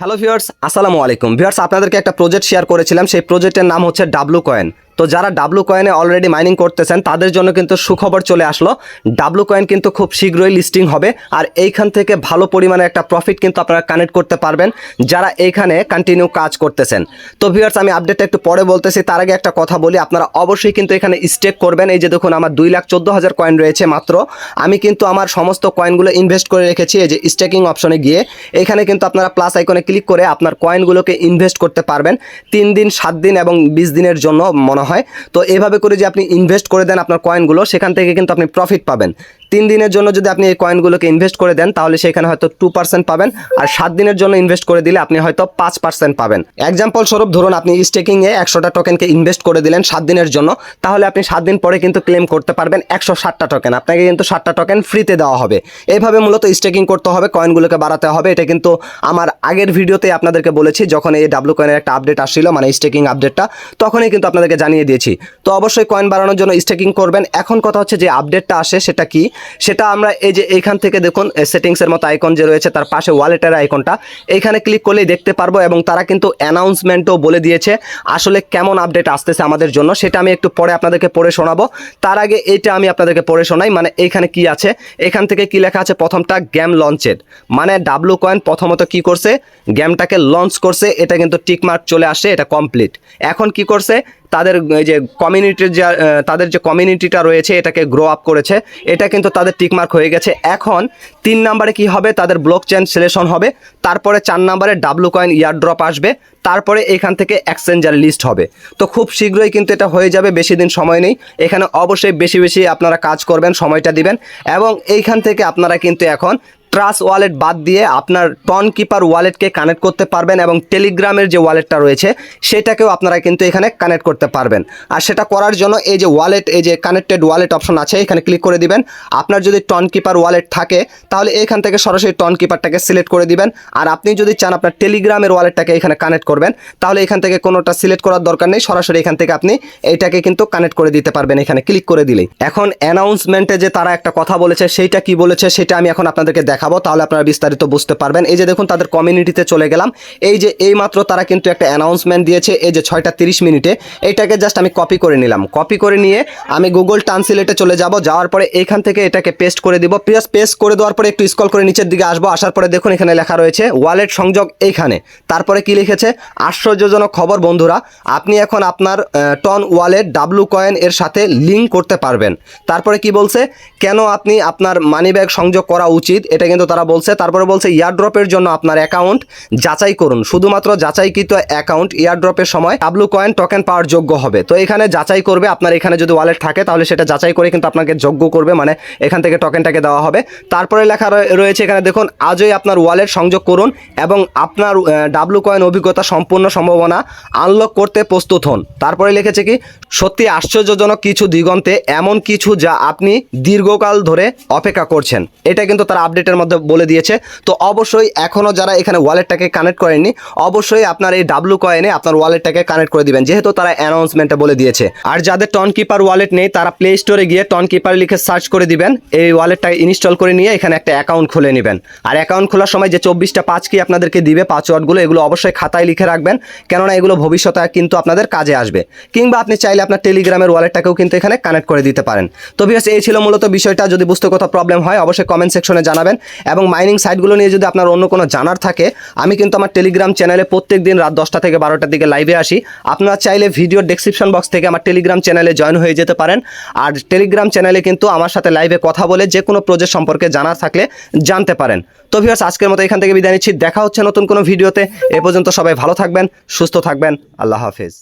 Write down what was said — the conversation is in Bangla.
হ্যালো ভিউয়ার্স, আসসালামু আলাইকুম। ভিউয়ার্স, আপনাদেরকে একটা প্রজেক্ট শেয়ার করেছিলাম। সেই প্রজেক্টের নাম হচ্ছে ডাব্লু কয়েন তো যারা ডাব্লু কয়েনে অলরেডি মাইনিং করতেছেন, তাদের জন্য কিন্তু সুখবর চলে আসলো। ডাব্লু কয়েন কিন্তু খুব শীঘ্রই লিস্টিং হবে আর এইখান থেকে ভালো পরিমাণে একটা প্রফিট কিন্তু আপনারা কানেক্ট করতে পারবেন যারা এইখানে কন্টিনিউ কাজ করতেছেন। তো ভিউয়ার্স আমি আপডেটটা একটু পরে বলতেছি, তার আগে একটা কথা বলি, আপনারা অবশ্যই কিন্তু এখানে স্টেক করবেন। এই যে দেখুন, আমার দুই লাখ চোদ্দ হাজার কয়েন রয়েছে মাত্র। আমি কিন্তু আমার সমস্ত কয়েনগুলো ইনভেস্ট করে রেখেছি, এই যে স্টেকিং অপশনে গিয়ে। এখানে কিন্তু আপনারা প্লাস আইকনে ক্লিক করে আপনার কয়েনগুলোকে ইনভেস্ট করতে পারবেন। তিন দিন, সাত দিন এবং বিশ দিনের জন্য মনে হয়। তো এভাবে করে যে আপনি ইনভেস্ট করে দেন আপনার কয়েনগুলো সেখান থেকে কিন্তু আপনি প্রফিট পাবেন। তিন দিনের জন্য যদি আপনি এই কয়েনগুলোকে ইনভেস্ট করে দেন, তাহলে সেখানে হয়তো টু পার্সেন্ট পাবেন আর সাত দিনের জন্য ইনভেস্ট করে দিলে আপনি হয়তো পাঁচ পার্সেন্ট পাবেন। এক্সাম্পল স্বরূপ ধরুন, আপনি স্টেকিংয়ে একশোটা টোকেনকে ইনভেস্ট করে দিলেন সাত দিনের জন্য, তাহলে আপনি সাত দিন পরে কিন্তু ক্লেম করতে পারবেন একশো ষাটটা টোকেন আপনাকে কিন্তু ষাটটা টোকেন ফ্রিতে দেওয়া হবে। এইভাবে মূলত স্টেকিং করতে হবে কয়েনগুলোকে বাড়াতে হবে। এটা কিন্তু আমার আগের ভিডিওতে আপনাদেরকে বলেছি, যখন এই ডাব্লু কয়েনের একটা আপডেট আসছিল মানে স্টেকিং আপডেটটা তখনই কিন্তু আপনাদেরকে জানিয়ে দিয়েছি। তো অবশ্যই কয়েন বাড়ানোর জন্য স্টেকিং করবেন। এখন কথা হচ্ছে যে আপডেটটা আসে, সেটা কি? সেটা আমরা এই যে এইখান থেকে দেখুন সেটিংসের মতো আইকন যে রয়েছে, তার পাশে ওয়ালেটের আইকনটা এইখানে ক্লিক করলেই দেখতে পারব এবং তারা কিন্তু অ্যানাউন্সমেন্টও বলে দিয়েছে, আসলে কেমন আপডেট আসতেছে আমাদের জন্য, সেটা আমি একটু পরে আপনাদেরকে পড়ে শোনাবো। তার আগে এইটা আমি আপনাদেরকে পড়ে শোনাই মানে এইখানে কি আছে? এখান থেকে কি লেখা আছে? প্রথমটা গেম লঞ্চের মানে ডাব্লু কয়েন প্রথমত কি করছে? গেমটাকে লঞ্চ করছে, এটা কিন্তু টিকমার্ক চলে আসে, এটা কমপ্লিট এখন কি করছে? তাদের, এই যে কমিউনিটির যে তাদের যে কমিউনিটিটা রয়েছে, এটাকে গ্রো আপ করেছে। এটা কিন্তু তাদের টিকমার্ক হয়ে গেছে। এখন তিন নাম্বারে কি হবে? তাদের ব্লক চেন সিলেকশন হবে। তারপরে চার নাম্বারে ডাব্লু কয়েন ইয়ার ড্রপ আসবে। তারপরে এখান থেকে এক্সচেঞ্জার লিস্ট হবে। তো খুব শীঘ্রই কিন্তু এটা হয়ে যাবে, বেশি দিন সময় নেই। এখানে অবশ্যই বেশি বেশি আপনারা কাজ করবেন, সময়টা দিবেন। এবং এইখান থেকে আপনারা কিন্তু এখন ট্রাস্ট ওয়ালেট বাদ দিয়ে আপনার টন কিপার ওয়ালেটকে কানেক্ট করতে পারবেন এবং টেলিগ্রামের যে ওয়ালেটটা রয়েছে, সেটাকেও আপনারা কিন্তু এখানে কানেক্ট করতে পারবেন। আর সেটা করার জন্য এই যে ওয়ালেট এই যে কানেক্টেড ওয়ালেট অপশন আছে, এখানে ক্লিক করে দিবেন। আপনার যদি টন কিপার ওয়ালেট থাকে, তাহলে এখান থেকে সরাসরি টন কিপারটাকে সিলেক্ট করে দিবেন। আর আপনি যদি চান আপনার টেলিগ্রামের ওয়ালেটটাকে এখানে কানেক্ট করবেন, তাহলে এখান থেকে কোনোটা সিলেক্ট করার দরকার নেই। সরাসরি এখান থেকে আপনি এইটাকে কিন্তু কানেক্ট করে দিতে পারবেন এখানে। ক্লিক করে দিলেই। এখন অ্যানাউন্সমেন্টে যে তারা একটা কথা বলেছে, সেইটা কি বলেছে, সেটা আমি এখন আপনাদেরকে দেখাবো, তাহলে আপনারা বিস্তারিত বুঝতে পারবেন। এই যে দেখুন, তাদের কমিউনিটিতে চলে গেলাম। এই যে এইমাত্র তারা কিন্তু একটা অ্যানাউন্সমেন্ট দিয়েছে, এই যে ছয়টা তিরিশ মিনিটে। এইটাকে জাস্ট আমি কপি করে নিলাম। কপি করে নিয়ে আমি গুগল ট্রান্সলেটে চলে যাব। যাওয়ার পরে এইখান থেকে এটাকে পেস্ট করে দিব। প্লাস পেস্ট করে দেওয়ার পরে একটু স্কল করে নিচের দিকে আসব। আসার পরে দেখুন, এখানে লেখা রয়েছে ওয়ালেট সংযোগ এইখানে। তারপরে কি লিখেছে? আশ্চর্যজনক খবর, বন্ধুরা, আপনি এখন আপনার টন ওয়ালেট ডাব্লু কয়েন এর সাথে লিঙ্ক করতে পারবেন। তারপরে কি বলছে? কেন আপনি আপনার মানি ব্যাগ সংযোগ করা উচিত? এটা কিন্তু তারা বলছে, তারপরে বলছে ইয়ারড্রপের জন্য আপনার অ্যাকাউন্ট যাচাই করুন। শুধুমাত্র যাচাইকৃত অ্যাকাউন্ট ইয়ারড্রপের সময় ডাব্লু কয়েন টোকেন পাওয়ার যোগ্য হবে। তো এখানে যাচাই করবে, আপনার এখানে যদি ওয়ালেট থাকে, তাহলে সেটা যাচাই করে কিন্তু আপনাকে যোগ্য করবে মানে এখান থেকে টোকেনটাকে দেওয়া হবে। তারপরে লেখা রয়েছে এখানে, দেখুন, আজই আপনার ওয়ালেট সংযোগ করুন এবং আপনার ডাব্লু কয়েন অভিজ্ঞতা সম্পূর্ণ সম্ভাবনা আনলক করতে প্রস্তুত হন। তারপরে লিখেছে কি, সত্যি আশ্চর্যজনক কিছু দিগন্তে এমন কিছু যা আপনি দীর্ঘকাল ধরে অপেক্ষা করছেন। এটা কিন্তু তারা আপডেটের মধ্যে বলে দিয়েছে। তো অবশ্যই এখনও যারা এখানে ওয়ালেটটাকে কানেক্ট করেননি, অবশ্যই আপনার এই ডাব্লু কয়েনে আপনার ওয়ালেটটাকে কানেক্ট করে দিবেন। যেহেতু তারা অ্যানাউন্সমেন্টে বলে দিয়েছে। আর যাদের টন কিপার ওয়ালেট নেই, তারা প্লে স্টোরে গিয়ে টন কিপার লিখে সার্চ করে দিবেন। এই ওয়ালেটটা ইনস্টল করে নিয়ে এখানে একটা অ্যাকাউন্ট খুলে নেবেন। আর অ্যাকাউন্ট খোলার সময় যে চব্বিশটা পাঁচ কি আপনাদেরকে দিবে পাসওয়ার্ডগুলো এগুলো অবশ্যই খাতায় লিখে রাখবেন। কেননা এগুলো ভবিষ্যতে কিন্তু আপনাদের কাজে আসবে। কিংবা আপনি চাইলে আপনার টেলিগ্রামের ওয়ালেটটাকেও কিন্তু এখানে কানেক্ট করে দিতে পারেন। তো এই ছিল মূলত বিষয়টা। যদি বুঝতে কোথাও প্রবলেম হয়, অবশ্যই কমেন্ট সেকশনে জানাবেন। এবং মাইনিং সাইটগুলো নিয়ে যদি আপনার অন্য কোনো জানার থাকে, আমি কিন্তু আমার টেলিগ্রাম চ্যানেলে প্রত্যেক দিন রাত দশটা থেকে বারোটার দিকে লাইভে আসি। আপনারা চাইলে ভিডিওর ডেসক্রিপশন বক্স থেকে আমার টেলিগ্রাম চ্যানেলে জয়েন হয়ে যেতে পারেন। আর টেলিগ্রাম চ্যানেলে কিন্তু আমার সাথে লাইভে কথা বলে যে কোনো প্রজেক্ট সম্পর্কে জানার থাকলে জানতে পারেন। তো ভিউয়ার্স আজকের মতো এখান থেকে বিদায় নিচ্ছি। দেখা হচ্ছে নতুন কোনো ভিডিওতে এ পর্যন্ত সবাই ভালো থাকবেন, সুস্থ থাকবেন। আল্লাহ হাফেজ।